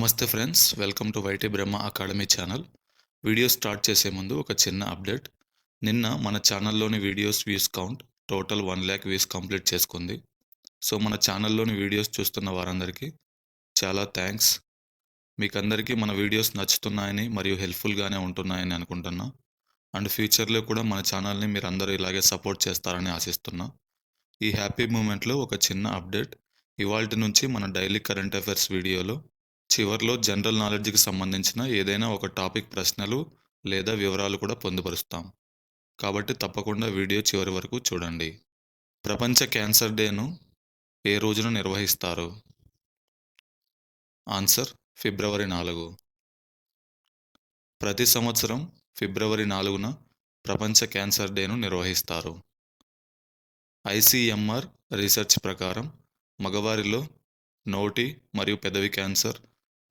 నమస్తే friends welcome to YT Brahma academy channel. Video start చేసే ముందు ఒక చిన్న అప్డేట్. నిన్న మన ఛానల్లోని videos views count total one lakh views complete చేసుకుంది. సో మన ఛానల్లోని వీడియోస్ చూస్తున్న వారందరికీ చాలా థ్యాంక్స్. మీకు అందరికీ మన వీడియోస్ నచ్చుతున్నాయని మరియు హెల్ప్ఫుల్గానే ఉంటున్నాయని అనుకుంటున్నా. అండ్ ఫ్యూచర్లో కూడా మన ఛానల్ని మీరు అందరూ ఇలాగే సపోర్ట్ చేస్తారని ఆశిస్తున్నా. ఈ హ్యాపీ మూమెంట్లో ఒక చిన్న అప్డేట్. ఇవాళ నుంచి మన డైలీ కరెంట్ అఫైర్స్ వీడియోలో చివరిలో జనరల్ నాలెడ్జ్కి సంబంధించిన ఏదైనా ఒక టాపిక్ ప్రశ్నలు లేదా వివరాలు కూడా పొందుపరుస్తాం. కాబట్టి తప్పకుండా వీడియో చివరి వరకు చూడండి. ప్రపంచ క్యాన్సర్ డేను ఏ రోజున నిర్వహిస్తారు? ఆన్సర్ ఫిబ్రవరి నాలుగు. ప్రతి సంవత్సరం ఫిబ్రవరి నాలుగున ప్రపంచ క్యాన్సర్ డేను నిర్వహిస్తారు. ఐసీఎంఆర్ రీసెర్చ్ ప్రకారం మగవారిలో నోటి మరియు పెదవి క్యాన్సర్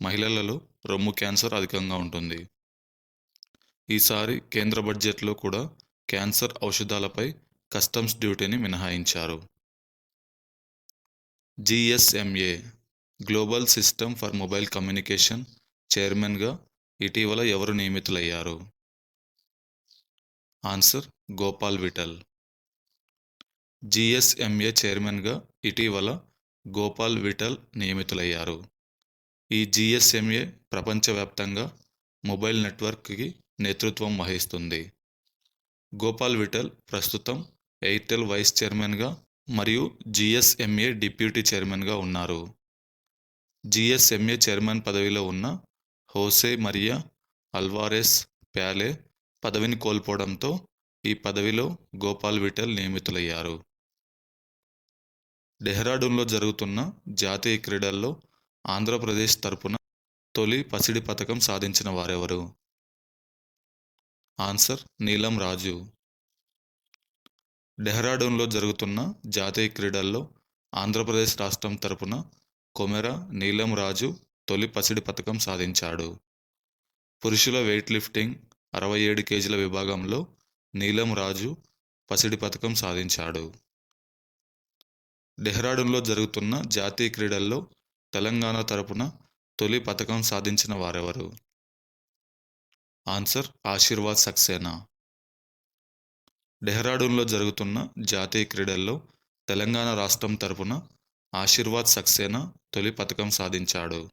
మహిళలలో రొమ్ము క్యాన్సర్ అధికంగా ఉంటుంది. ఈసారి కేంద్ర బడ్జెట్లో కూడా క్యాన్సర్ ఔషధాలపై కస్టమ్స్ డ్యూటీని మినహాయించారు. GSMA global system for mobile communication చైర్మన్గా ఇటీవల ఎవరు నియమితులయ్యారు? ఆన్సర్ గోపాల్ విఠల్. జిఎస్ఎంఏ చైర్మన్గా ఇటీవల గోపాల్ విఠల్ నియమితులయ్యారు. ఈ జిఎస్ఎంఏ ప్రపంచవ్యాప్తంగా మొబైల్ నెట్వర్క్కి నేతృత్వం వహిస్తుంది. గోపాల్ విఠల్ ప్రస్తుతం ఎయిర్టెల్ వైస్ చైర్మన్గా మరియు జిఎస్ఎంఏ డిప్యూటీ చైర్మన్గా ఉన్నారు. జిఎస్ఎంఏ చైర్మన్ పదవిలో ఉన్న హోసే మరియా అల్వారెస్ ప్యాలే పదవిని కోల్పోవడంతో ఈ పదవిలో గోపాల్ విఠల్ నియమితులయ్యారు. డెహ్రాడూన్లో జరుగుతున్న జాతీయ క్రీడల్లో ఆంధ్రప్రదేశ్ తరపున తొలి పసిడి పథకం సాధించిన వారెవరు? ఆన్సర్ నీలం రాజు. డెహ్రాడూన్లో జరుగుతున్న జాతీయ క్రీడల్లో ఆంధ్రప్రదేశ్ రాష్ట్రం తరపున కొమెర నీలం రాజు తొలి పసిడి పథకం సాధించాడు. పురుషుల వెయిట్ లిఫ్టింగ్ అరవై ఏడు కేజీల విభాగంలో నీలం రాజు పసిడి పథకం సాధించాడు. డెహ్రాడూన్లో జరుగుతున్న జాతీయ క్రీడల్లో తెలంగాణ తరపున తొలి పథకం సాధించిన వారెవరు? ఆన్సర్ ఆశీర్వాద్ సక్సేనా. డెహ్రాడూన్లో జరుగుతున్న జాతీయ క్రీడల్లో తెలంగాణ రాష్ట్రం తరపున ఆశీర్వాద్ సక్సేనా తొలి పథకం సాధించాడు.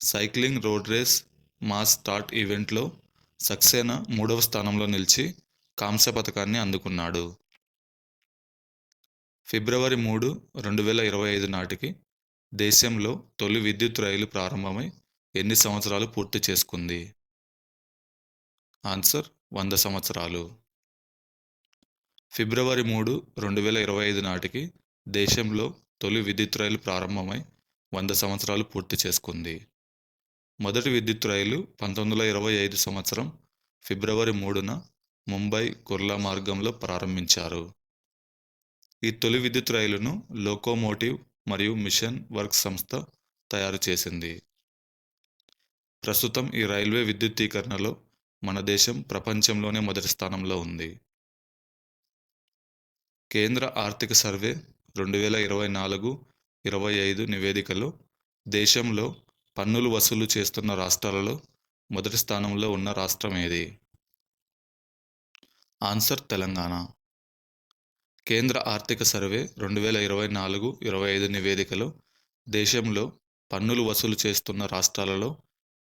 Cycling road race mass start ఈవెంట్లో సక్సేనా మూడవ స్థానంలో నిలిచి కాంస్య పథకాన్ని అందుకున్నాడు. ఫిబ్రవరి మూడు రెండు వేల ఇరవై ఐదు నాటికి దేశంలో తొలి విద్యుత్ రైలు ప్రారంభమై ఎన్ని సంవత్సరాలు పూర్తి చేసుకుంది? ఆన్సర్ వంద సంవత్సరాలు. ఫిబ్రవరి మూడు రెండు వేల ఇరవై ఐదు నాటికి దేశంలో తొలి విద్యుత్ రైలు ప్రారంభమై వంద సంవత్సరాలు పూర్తి చేసుకుంది. మొదటి విద్యుత్ రైలు పంతొమ్మిది వందల ఇరవై ఐదు సంవత్సరం ఫిబ్రవరి మూడున ముంబై కుర్లా మార్గంలో ప్రారంభించారు. ఈ తొలి విద్యుత్ రైలును లోకోమోటివ్ మరియు మిషన్ వర్క్ సంస్థ తయారు చేసింది. ప్రస్తుతం ఈ రైల్వే విద్యుత్తీకరణలో మన దేశం ప్రపంచంలోనే మొదటి స్థానంలో ఉంది. కేంద్ర ఆర్థిక సర్వే రెండు వేల ఇరవై నాలుగు ఇరవై ఐదు నివేదికలో దేశంలో పన్నులు వసూలు చేస్తున్న రాష్ట్రాలలో మొదటి స్థానంలో ఉన్న రాష్ట్రం ఏది? ఆన్సర్ తెలంగాణ. కేంద్ర ఆర్థిక సర్వే రెండు వేల ఇరవై నాలుగు ఇరవై ఐదు నివేదికలో దేశంలో పన్నులు వసూలు చేస్తున్న రాష్ట్రాలలో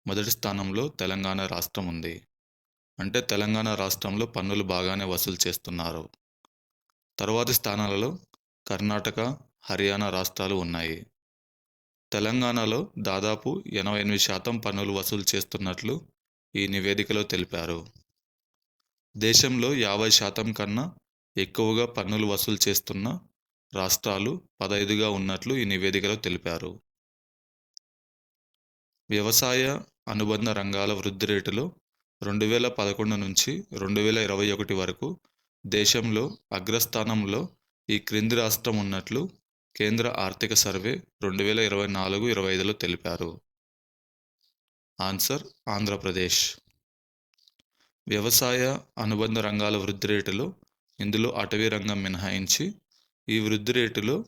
మొదటి స్థానంలో తెలంగాణ రాష్ట్రం ఉంది. అంటే తెలంగాణ రాష్ట్రంలో పన్నులు బాగానే వసూలు చేస్తున్నారు. తరువాతి స్థానాలలో కర్ణాటక హర్యానా రాష్ట్రాలు ఉన్నాయి. తెలంగాణలో దాదాపు ఎనభై ఎనిమిది శాతం పన్నులు వసూలు చేస్తున్నట్లు ఈ నివేదికలో తెలిపారు. దేశంలో యాభై శాతం కన్నా ఎక్కువగా పన్నులు వసూలు చేస్తున్న రాష్ట్రాలు పదైదుగా ఉన్నట్లు ఈ నివేదికలో తెలిపారు. వ్యవసాయ అనుబంధ రంగాల వృద్ధి రేటులో రెండు వేల పదకొండు నుంచి రెండు వేల ఇరవై ఒకటి వరకు దేశంలో అగ్రస్థానంలో ఈ క్రింది రాష్ట్రం ఉన్నట్లు కేంద్ర ఆర్థిక సర్వే రెండు వేల ఇరవై నాలుగు ఇరవై ఐదులో తెలిపారు. ఆన్సర్ ఆంధ్రప్రదేశ్. వ్యవసాయ అనుబంధ రంగాల వృద్ధి రేటులో ఇందులో అటవీ రంగం మినహాయించి ఈ వృద్ధి రేటులో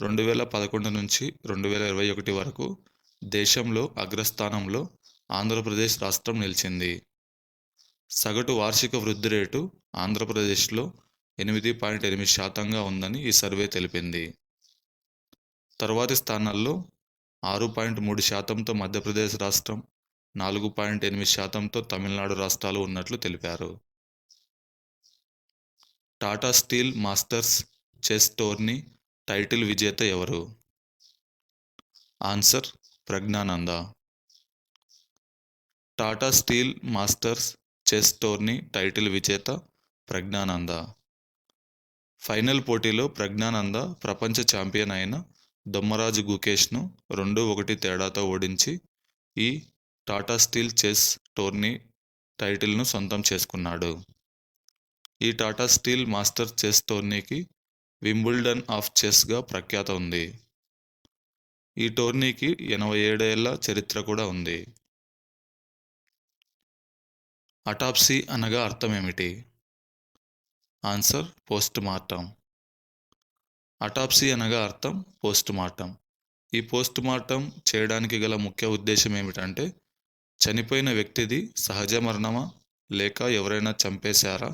రెండు వేల పదకొండు నుంచి రెండు వేల ఇరవై ఒకటి వరకు దేశంలో అగ్రస్థానంలో ఆంధ్రప్రదేశ్ రాష్ట్రం నిలిచింది. సగటు వార్షిక వృద్ధి రేటు ఆంధ్రప్రదేశ్లో ఎనిమిది పాయింట్ ఎనిమిది శాతంగా ఉందని ఈ సర్వే తెలిపింది. తర్వాతి స్థానాల్లో ఆరు పాయింట్ మూడు శాతంతో మధ్యప్రదేశ్ రాష్ట్రం నాలుగు పాయింట్ ఎనిమిది శాతంతో తమిళనాడు రాష్ట్రాలు ఉన్నట్లు తెలిపారు. Tata steel masters chess tourney title విజేత ఎవరు? Answer Praggnanandhaa. Tata steel masters chess tourney title విజేత ప్రజ్ఞానంద. ఫైనల్ పోటీలో ప్రజ్ఞానంద ప్రపంచ ఛాంపియన్ అయిన దొమ్మరాజు గుకేష్ను రెండు ఒకటి తేడాతో ఓడించి ఈ టాటా స్టీల్ చెస్ టోర్నీ టైటిల్ను సొంతం చేసుకున్నాడు. ఈ టాటా స్టీల్ మాస్టర్ చెస్ టోర్నీకి వింబుల్డన్ ఆఫ్ చెస్గా ప్రఖ్యాత ఉంది. ఈ టోర్నీకి ఎనభై ఏడేళ్ళ చరిత్ర కూడా ఉంది. అటాప్సీ అనగా అర్థం ఏమిటి ఆన్సర్ పోస్ట్ మార్టం అటాప్సీ అనగా అర్థం పోస్ట్ మార్టం ఈ పోస్ట్ మార్టం చేయడానికి గల ముఖ్య ఉద్దేశం ఏమిటంటే చనిపోయిన వ్యక్తిది సహజ మరణమా లేక ఎవరైనా చంపేశారా?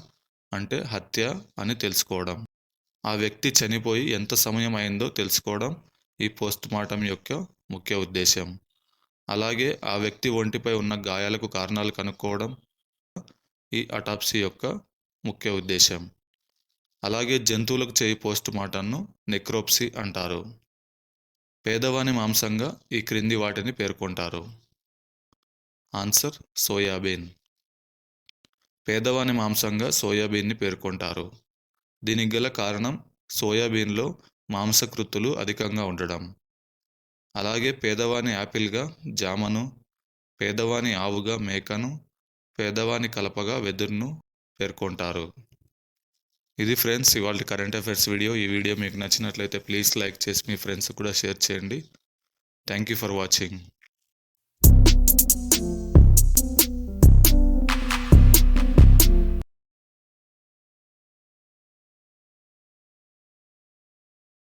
అంటే హత్య అని తెలుసుకోవడం. ఆ వ్యక్తి చనిపోయి ఎంత సమయం అయిందో తెలుసుకోవడం ఈ పోస్ట్ మార్టం యొక్క ముఖ్య ఉద్దేశం అలాగే ఆ వ్యక్తి ఒంటిపై ఉన్న గాయాలకు కారణాలు కనుక్కోవడం ఈ అటాప్సీ యొక్క ముఖ్య ఉద్దేశం అలాగే జంతువులకు చేయి పోస్ట్ మార్టంను నెక్రోప్సీ అంటారు. పేదవాని మాంసంగా ఈ క్రింది వాటిని పేర్కొంటారు. Answer soybean. పేదవాని మాంసంగా సోయాబీన్ని పేర్కొంటారు. దీనికి గల కారణం సోయాబీన్లో మాంసకృత్తులు అధికంగా ఉండడం. అలాగే పేదవాని యాపిల్గా జామను పేదవాని ఆవుగా మేకను పేదవాని కలపగా వెదురును పేర్కొంటారు. ఇది ఫ్రెండ్స్ ఇవాళ కరెంట్ అఫైర్స్ వీడియో. ఈ వీడియో మీకు నచ్చినట్లయితే ప్లీజ్ లైక్ చేసి మీ ఫ్రెండ్స్ కూడా షేర్ చేయండి. Thank you for watching.